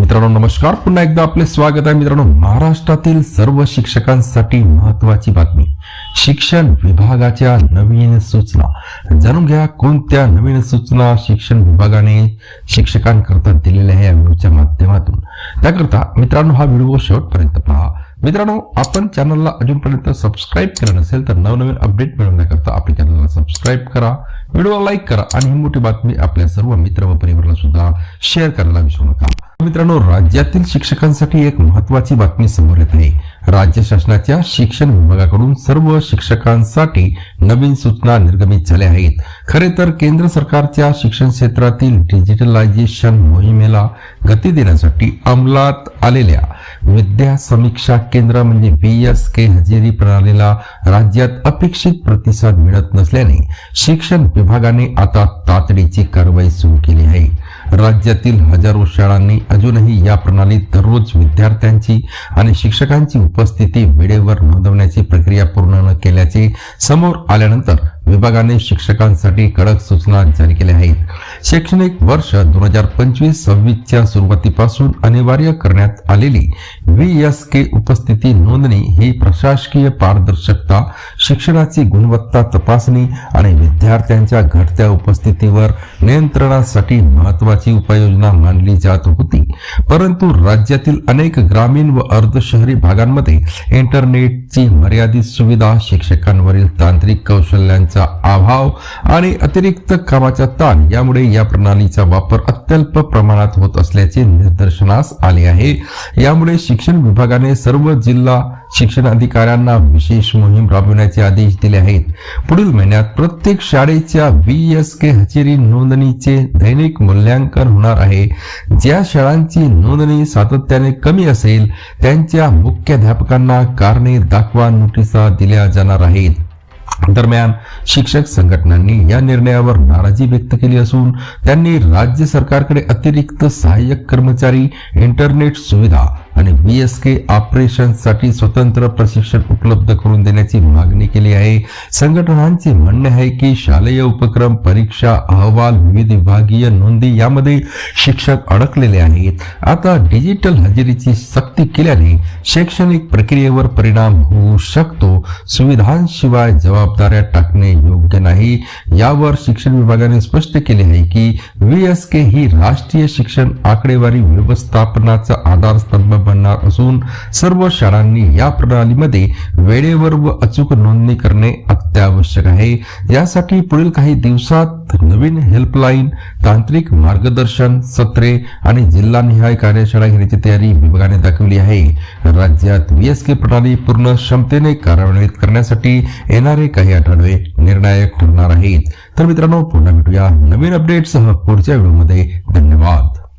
मित्रांनो नमस्कार. पुन्हा एकदा आपले स्वागत आहे मित्रांनो. महाराष्ट्रातील सर्व शिक्षकांसाठी महत्वाची बातमी. शिक्षण विभागाच्या नवीन सूचना. जाणून घ्या कोणत्या नवीन सूचना शिक्षण विभागाने शिक्षकांकरता दिलेल्या आहे या व्हिडिओच्या माध्यमातून. त्याकरता मित्रांनो हा व्हिडिओ शेवटपर्यंत पहा. मित्रांनो आपण चॅनलला अजूनपर्यंत सबस्क्राईब केलं नसेल तर नवनवीन अपडेट मिळवण्याकरता आपल्या चॅनलला सबस्क्राईब करा व्हिडिओला लाईक करा आणि ही मोठी बातमी आपल्या सर्व मित्र व परिवाराला सुद्धा शेअर करायला विसरू नका. मित्रांनो राज्यातील शिक्षकांसाठी एक महत्वाची बातमी समोर येत आहे. राज्य शासनाच्या शिक्षण विभागाकडून सर्व शिक्षकांसाठी नवीन सूचना निर्गमित झाल्या आहेत. खरे तर केंद्र सरकारच्या शिक्षण क्षेत्रातील डिजिटलायझेशन मोहिमेला गती देण्यासाठी अंमलात आलेल्या विद्या समीक्षा केंद्र म्हणजे बी एस के हजेरी प्रणालीला राज्यात अपेक्षित प्रतिसाद मिळत नसल्याने शिक्षण विभागाने आता तातडीची कारवाई सुरू केली आहे. राज्यातील हजारो शाळांनी अजूनही या प्रणालीत दररोज विद्यार्थ्यांची आणि शिक्षकांची उपस्थिती वेळेवर नोंदवण्याची प्रक्रिया पूर्ण न केल्याचे समोर आल्यानंतर विभागाने शिक्षकांसाठी कडक सूचना जारी केल्या आहेत. शैक्षणिक वर्ष दोन हजार पंचवीस सव्वीसच्या सुरुवातीपासून अनिवार्य करण्यात आलेली व्ही एस के उपस्थिती नोंदणी ही प्रशासकीय पारदर्शकता शिक्षणाची गुणवत्ता तपासणी आणि विद्यार्थ्यांच्या घटत्या उपस्थितीवर नियंत्रणासाठी महत्वाची उपाययोजना मानली जात होती. परंतु राज्यातील अनेक ग्रामीण व अर्धशहरी भागांमध्ये इंटरनेटची मर्यादित सुविधा शिक्षकांवरील तांत्रिक कौशल्यांचा अभाव आणि अतिरिक्त कामाचा ताण यामुळे या प्रणालीचा वापर अत्यल्प प्रमाणात होत असल्याचे निदर्शनास आले आहे. यामुळे शिक्षण विभागाने सर्व जिल्हा शिक्षण अधिकाऱ्यांना विशेष मोहीम राबविण्याचे आदेश दिले आहेत. पुढील महिन्यात प्रत्येक शाळेच्या व्ही एस के हजेरी नोंदणीचे दैनिक मूल्यांकन होणार आहे. ज्या शाळांची नोंदणी सातत्याने कमी असेल त्यांच्या मुख्याध्यापकांना कारणे दाखवा नोटिसा दिल्या जाणार आहेत. दरम्यान शिक्षक संघटनांनी या निर्णयावर नाराजी व्यक्त केली असून त्यांनी राज्य सरकारकडे अतिरिक्त सहाय्यक कर्मचारी इंटरनेट सुविधा आणि बी एस के ऑपरेशनसाठी स्वतंत्र प्रशिक्षण उपलब्ध करून देण्याची मागणी केली आहे. संघटनांचे म्हणणे आहे की शालेय उपक्रम परीक्षा अहवाल विविध विभागीय नोंदी यामध्ये शिक्षक अडकलेले आहेत. आता डिजिटल हजेरीची सक्ती केल्याने शैक्षणिक प्रक्रियेवर परिणाम होऊ शकतो. सुविधांशिवाय जबाबदाऱ्या टाकणे योग्य नाही. यावर शिक्षण विभागाने स्पष्ट केले आहे की व्ही एस के ही राष्ट्रीय शिक्षण आकडेवारी व्यवस्थापनाचा आधारस्तंभ बनणार असून सर्व शाळांनी या प्रणालीमध्ये वेळेवर व अचूक नोंदणी करणे अत्यावश्यक आहे. यासाठी पुढील काही दिवसात नवीन हेल्पलाईन तांत्रिक मार्गदर्शन सत्रे आणि जिल्हानिहाय कार्यशाळा घेण्याची तयारी विभागाने दाखवली आहे. राज्यात व्हीएसके प्रणाली पूर्ण क्षमतेने कार्यान्वित करण्यासाठी येणारे काही आठवडे निर्णायक होणार आहेत. तर मित्रांनो पुन्हा भेटूया नवीन अपडेटसह पुढच्या व्हिडिओमध्ये. धन्यवाद.